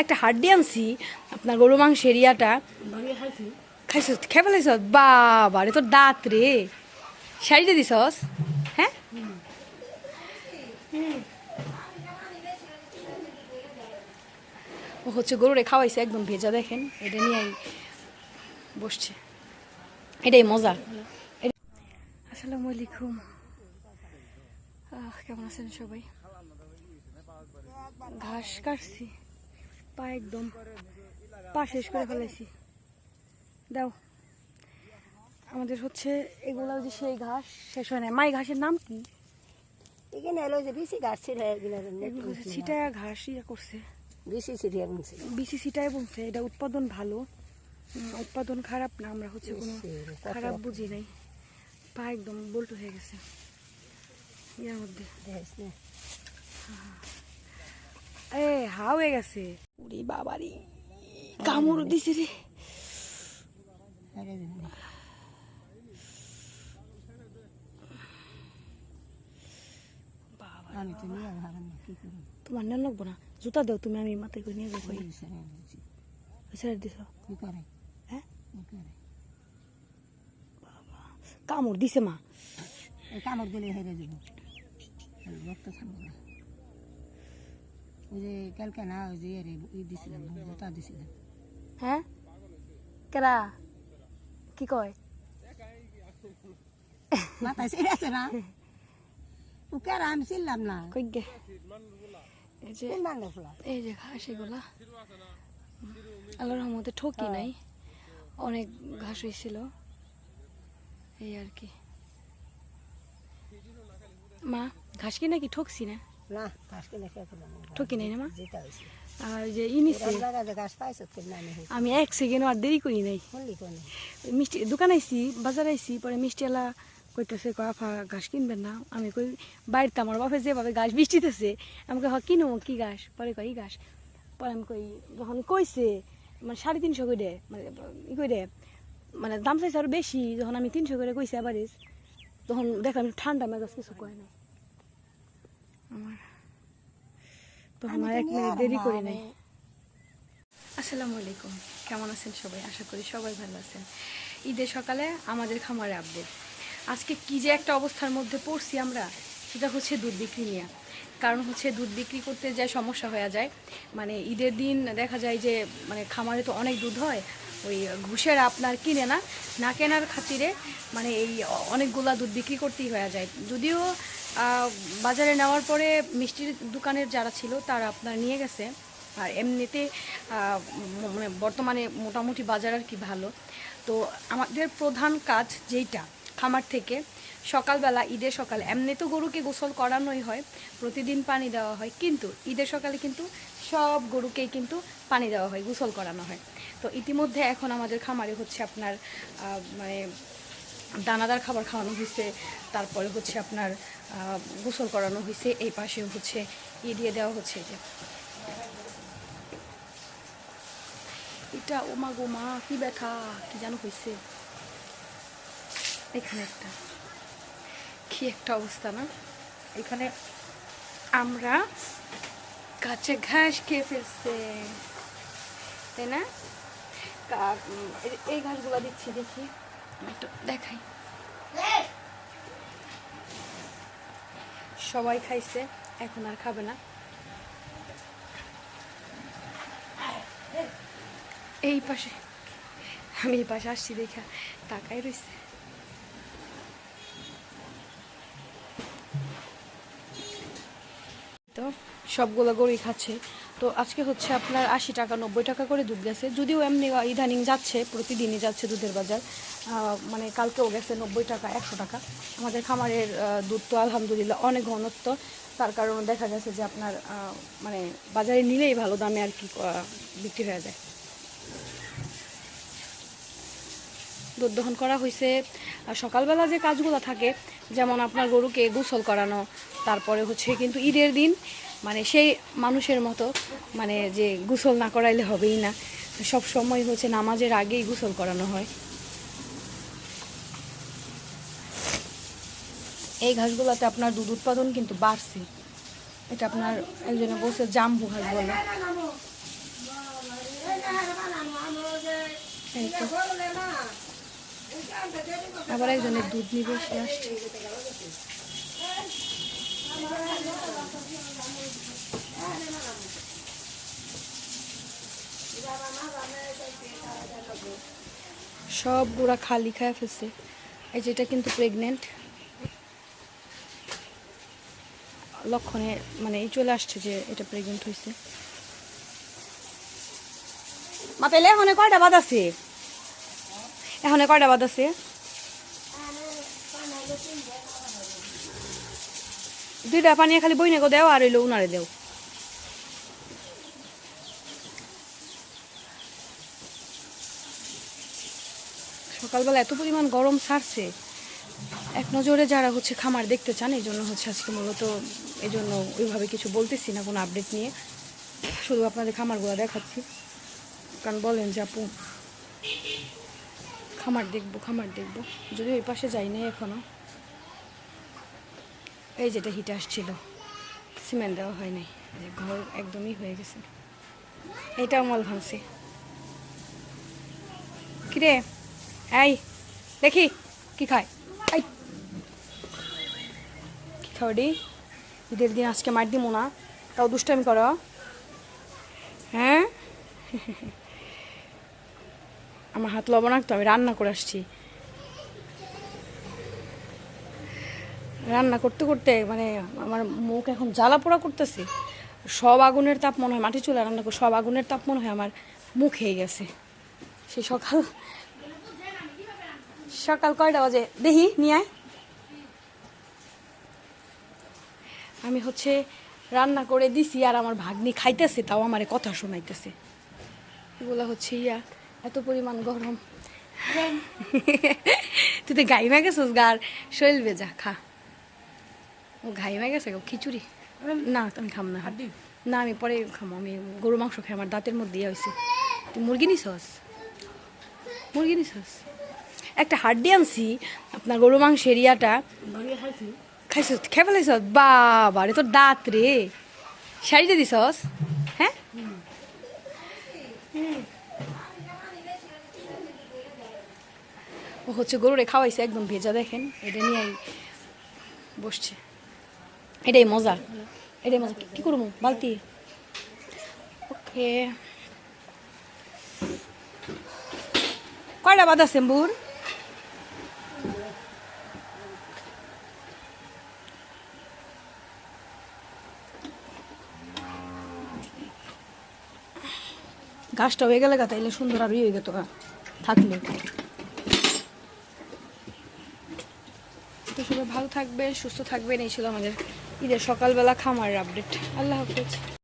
একটা হাড্ডি আনছি, আপনার গরু মাংসের ইয়াটা খাইছ খাই ফেলাইছ? বাবা রে, তোর দাঁত রে। শাড়িতে দিছস? হ্যাঁ? ও হচ্ছে গরুরে খাওয়াইছে, একদম ভেজা, দেখেন। এটা নিয়েই বসছে। এটাই মজা। আসসালামু আলাইকুম কেমন আছেন সবাই? ঘাস কাটছি। পা একদম পা শেষ করে ফেলেছি। দাও। আমাদের হচ্ছে এগুলো যে সেই ঘাস শেষ হয় না মাই ঘাসের নাম কি? এখানে এলো যে ছিটায়া ঘাস ইয়ে করছে। ছিটিয়ে বিসি এটা উৎপাদন ভালো। উৎপাদন খারাপ না আমরা হচ্ছে কোনো খারাপ বুঝি নাই। পা একদম বল্টু হয়ে গেছে। ইয়ার মধ্যে। দেখিস না এ হা হয়ে গেছে। উরি বাবারি কামড় দিছে রে। আরে দিদি। বাবা আমি তো নিয়ে তোমার লাগবো না? জুতা দাও তুমি আমি মাথায় করে নিয়ে যাব। ছেড়ে দিছ। হ্যাঁ? কামড় দিছে মা। কামড় দিলে হেরে যাব। রক্ত না। ওই যে কালকে না ওই যে রে ই দিছিলাম জোতা দিছিলাম। হ্যাঁ? কেরা? কি কয়? ছেড়ে আছে না? ও কেন আমি ছিলাম না। কই গে? এই যে চিনলাম না ফুলা? এই যে ঘাস এগুলা। আল্লাহর রহমতে ঠকি নাই। অনেক ঘাস হয়েছিল এই আর কি। মা ঘাস কি নাকি ঠকছি না? না ঘাস কিনে খেয়ে ফেলাম ঠকি নাই না মা। যেটা হয়েছে। আর যে ই নিছে এরকম জায়গায় যে ঘাস পাইছো আমি এক সেকেন্ড আর দেরি করি নাই। মিষ্টি দোকান আইছি বাজার আইছি পরে মিষ্টিওয়ালা কইতেছে কয় আফা ঘাস কিনবেন না? আমি কই বাড়িতে আমার বাপে যেভাবে ঘাস বৃষ্টিতেছে। আমাকে হ কিনো কি ঘাস? পরে কই "ই ঘাস। পরে আমি কই যখন কইছে মানে সাড়ে তিনশো করে মানে ই করে মানে দাম চাইছে আরও বেশি যখন আমি তিনশো করে কইছি আবার তখন দেখলাম ঠান্ডা মেজাজ কিছু কয় নাই। আমার। তখন আর এক মিনিট দেরি করে নাই। আসসালামু আলাইকুম। কেমন আছেন সবাই? আশা করি সবাই ভালো আছেন। ঈদের সকালে আমাদের খামারে আপডেট আজকে কি যে একটা অবস্থার মধ্যে পড়ছি আমরা সেটা হচ্ছে দুধ বিক্রি নিয়ে। কারণ হচ্ছে দুধ বিক্রি করতে যা সমস্যা হয়ে যায় মানে ঈদের দিন দেখা যায় যে মানে খামারে তো অনেক দুধ হয় ওই ঘুষের আপনার কিনে না না কেনার খাতিরে মানে এই অনেকগুলা দুধ বিক্রি করতেই হয়ে যায়। যদিও বাজারে নেওয়ার পরে মিষ্টির দোকানের যারা ছিল, তারা আপনার নিয়ে গেছে। আর এমনিতে মানে বর্তমানে মোটামুটি বাজার আর কি ভালো। তো আমাদের প্রধান কাজ যেইটা, খামার থেকে সকালবেলা, ঈদের সকালে, এমনি তো গরুকে গোসল করানোই হয়, প্রতিদিন পানি দেওয়া হয়, কিন্তু ঈদের সকালে কিন্তু সব গরুকেই কিন্তু পানি দেওয়া হয়, গোসল করানো হয়। তো ইতিমধ্যে এখন আমাদের খামারে হচ্ছে আপনার মানে দানাদার খাবার খাওয়ানো হয়েছে, তারপরে হচ্ছে আপনার গোসল করানো হয়েছে, এই পাশে হচ্ছে ই দিয়ে দেওয়া হচ্ছে যে এটা ওমা গো মা, কি ব্যথা, কি জানো হয়েছে। এখানে একটা, কি একটা অবস্থা না? এখানে আমরা কাঁচা ঘাস খেয়ে ফেলছে। তাই না? এই- ঘাসগুলো দিচ্ছি দেখি। একটু দেখাই। সবাই খাইছে এখন আর খাবে না। এই পাশে আমি এই পাশে আসছি দেখা তাকাই রয়েছে তো সবগুলো গরুই খাচ্ছে। তো আজকে হচ্ছে আপনার আশি টাকা, নব্বই টাকা করে দুধ গেছে। যদিও এমনি ইদানিং যাচ্ছে, প্রতিদিনই যাচ্ছে দুধের বাজার। মানে কালকেও গেছে নব্বই টাকা, একশো টাকা। আমাদের খামারের দুধ তো আলহামদুলিল্লাহ অনেক ঘনত্ব। তার কারণে দেখা গেছে যে আপনার মানে বাজারে নিলেই ভালো দামে আর কি বিক্রি হয়ে যায়। দুধ দহন করা হয়েছে সকালবেলা যে কাজগুলো থাকে, যেমন আপনার গরুকে গোসল করানো, তারপরে হচ্ছে কিন্তু ঈদের দিন মানে সেই মানুষের মতো মানে যে গোসল না করাইলে হবেই না। সব সময় হচ্ছে নামাজের আগেই গোসল করানো হয়। এই ঘাসগুলোতে আপনার দুধ উৎপাদন কিন্তু বাড়ছে। এটা আপনার একজনে বলছে জাম্বু ঘাস বলে। এই তো। আবার একজনের দুধ নিবে সে আসছে। সব বুড়া খালি খায় ফেলছে। এই যে এটা কিন্তু প্রেগনেন্ট লক্ষণে মানে এই চলে আসছে যে এটা প্রেগনেন্ট হয়েছে মা পেলে এখন কয়টা বাদ আছে? এখন কয়টা বাদ আছে? দুইটা পানি খালি বইনে গো দেও আর হইল উনারে দেও। সকালবেলা এত পরিমাণ গরম ছাড়ছে। এক নজরে যারা হচ্ছে খামার দেখতে চান, এই জন্য হচ্ছে আজকে মূলত এই জন্য ওইভাবে কিছু বলতেছি না, কোনো আপডেট নিয়ে। শুধু আপনাদের খামারগুলো দেখাচ্ছি। কারণ বলেন যে আপু খামার দেখব খামার দেখব। যদি ওই পাশে যাই নাই এখনও। এই যেটা হিটে আসছিল, সিমেন্ট দেওয়া হয় নাই। ঘর একদমই হয়ে গেছে। এটাও মল ভাঙছে। কিরে? এই, দেখি, কি খায়? এই। কি খাওয়াডি ঈদের দিন আজকে মার দিব না। তাও দুষ্টামি করো। হ্যাঁ? আমার হাত লবণাক্ত, আমি রান্না করে আসছি। রান্না করতে করতে মানে আমার মুখ এখন জ্বালা পোড়া করতেছে। সব আগুনের তাপ মনে হয় মাটি চুলা রান্না করে সব আগুনের তাপ মনে হয় আমার মুখ হয়ে গেছে। সে সকাল সকাল কয়টা বাজে? দেখি নিয়ে আমি হচ্ছে রান্না করে দিছি আর আমার ভাগ্নি খাইতেছে, তাও আমার কথা শোনাইতেছে। এগুলো হচ্ছে ইয়া। এত পরিমাণ গরম। তুই তো গাইমা গেছিস গার। শৈল বেজা খা। ও ঘাইমা গেছে গো খিচুড়ি? না আমি খাম না। হাড্ডি? না আমি পরে খাম আমি গরু মাংস খাই আমার দাঁতের মধ্যে ইয়ে হয়েছে তুই মুরগি নিছস? মুরগি নিছস? একটা হাড্ডি আনছি আপনার গরু মাংসের ইয়াটা। খাইছ। খাই ফেলাইছ বাবা রে তোর দাঁত রে। শাড়িতে দিছস? হ্যাঁ? ও হচ্ছে গরুরে খাওয়াইছে একদম ভেজা দেখেন। এটা নিয়ে বসছে। এটাই মজা। এটাই মজা। কি- করব? বালতি? ওকে। কয়টা বাদ আছে বুর গাছটা হয়ে গেলে গা তাইলে সুন্দর আর ইয়ে হয়ে যেত গা, থাকলে। সবাই ভালো থাকবে সুস্থ থাকবেন। এই ছিল আমাদের ঈদের সকালবেলা খামারের আপডেট আল্লাহ হাফেজ।